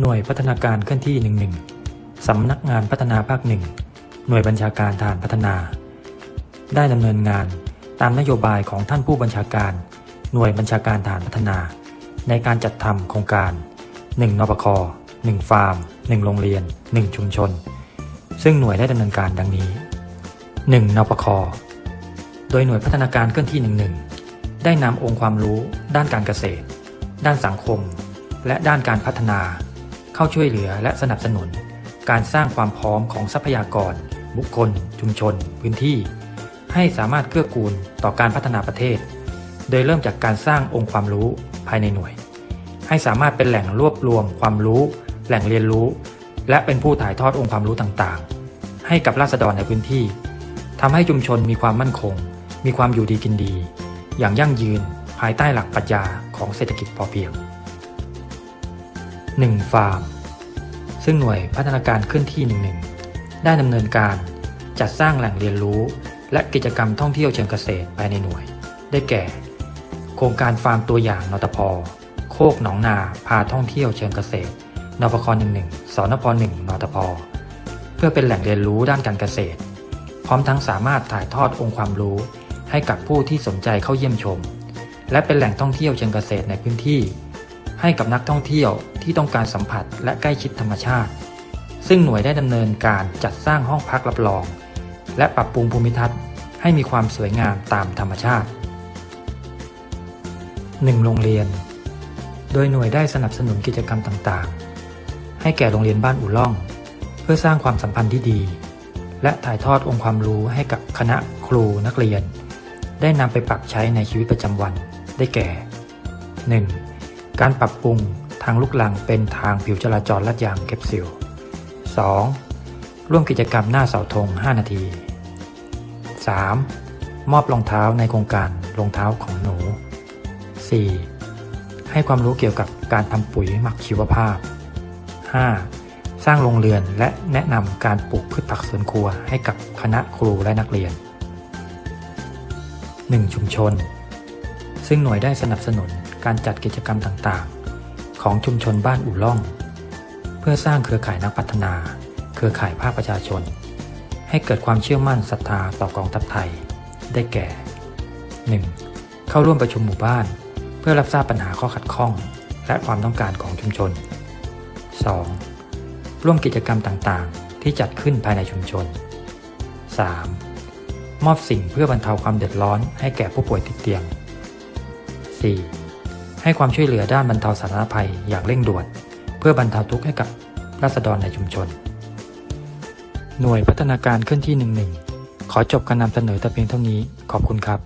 หน่วยพัฒนาการเคลื่อนที่ 11 สำนักงานพัฒนาภาคหนึ่งหน่วยบัญชาการทหารพัฒนา ได้ดำเนินงานตามนโยบายของท่านผู้บัญชาการ หน่วยบัญชาการทหารพัฒนา ในการจัดทำโครงการ 1นปค1ฟาร์ม 1 โรงเรียน 1 ชุมชน ซึ่งหน่วยได้ดำเนินการดังนี้ 1. นปคโดยหน่วยพัฒนาการเคลื่อนที่ 11 ได้นำองค์ความรู้ ด้านการเกษตร ด้านสังคม และด้านการพัฒนา เข้าช่วยเหลือและสนับสนุน การสร้างความพร้อมของทรัพยากร บุคคล ชุมชน พื้นที่ ให้สามารถเกื้อกูลต่อการพัฒนาประเทศ โดยเริ่มจากการสร้างองค์ความรู้ภายในหน่วย ให้สามารถเป็นแหล่งรวบรวมความรู้ แหล่งเรียนรู้ และเป็นผู้ถ่ายทอดองค์ความรู้ต่างๆ ให้กับราษฎรในพื้นที่ทำให้ชุมชนมีความมั่นคง มีความอยู่ดีกินดี อย่างยั่งยืนภายใต้หลักปรัชญาของเศรษฐกิจพอเพียง 1. ฟาร์ม ซึ่งหน่วยพัฒนาการเคลื่อนที่11 ได้ดำเนินการจัดสร้างแหล่งเรียนรู้ และกิจกรรมท่องเที่ยวเชิงเกษตรภายในหน่วย ได้แก่ โครงการฟาร์มตัวอย่างนตพโคกหนองนาพาท่องเที่ยวเชิงเกษตรนปค11สนพ1นตพเพื่อเป็นแหล่งเรียนรู้ด้านการเกษตร พร้อมทั้งสามารถถ่ายทอดองค์ความรู้ ให้กับผู้ที่สนใจเข้าเยี่ยมชม และเป็นแหล่งท่องเที่ยวเชิงเกษตรในพื้นที่ ให้กับนักท่องเที่ยวที่ต้องการสัมผัสและใกล้ชิดธรรมชาติ ซึ่งหน่วยได้ดำเนินการจัดสร้างห้องพักรับรอง และปรับปรุงภูมิทัศน์ให้มีความสวยงามตามธรรมชาติ 1. โรงเรียน โดยหน่วยได้สนับสนุนกิจกรรมต่างๆ ให้แก่โรงเรียนบ้านอู่ล่อง เพื่อสร้างความสัมพันธ์ที่ดี และถ่ายทอดองค์ความรู้ให้กับคณะครูนักเรียน ได้นำไปปรับใช้ในชีวิตประจำวันได้แก่ 1. การปรับปรุงทางลูกลังเป็นทางผิวจราจรลาดยางแคปซิล 2. ร่วมกิจกรรมหน้าเสาธง 5 นาที 3. มอบรองเท้าในโครงการรองเท้าของหนู 4. ให้ความรู้เกี่ยวกับการทำปุ๋ยหมักชีวภาพ 5. สร้างโรงเรือนและแนะนำการปลูกพืชผักสวนครัวให้กับคณะครูและนักเรียน 1. ชุมชน ซึ่งหน่วยได้สนับสนุนการจัดกิจกรรมต่างๆ ของชุมชนบ้านอู่ล่อง เพื่อสร้างเครือข่ายนักพัฒนา เครือข่ายภาคประชาชน ให้เกิดความเชื่อมั่นศรัทธาต่อกองทัพไทย ได้แก่ 1. เข้าร่วมประชุมหมู่บ้าน เพื่อรับทราบปัญหาข้อขัดข้อง และความต้องการของชุมชน 2. ร่วมกิจกรรมต่างๆ ที่จัดขึ้นภายในชุมชน 3. มอบสิ่งเพื่อบรรเทาความเดือดร้อนให้แก่ผู้ป่วยติดเตียง 4. ให้ความช่วยเหลือด้านบรรเทาสาธารณภัยอย่างเร่งด่วน เพื่อบรรเทาทุกข์ให้กับราษฎรในชุมชน หน่วยพัฒนาการเคลื่อนที่ 11 ขอจบการนำเสนอแต่เพียงเท่านี้ ขอบคุณครับ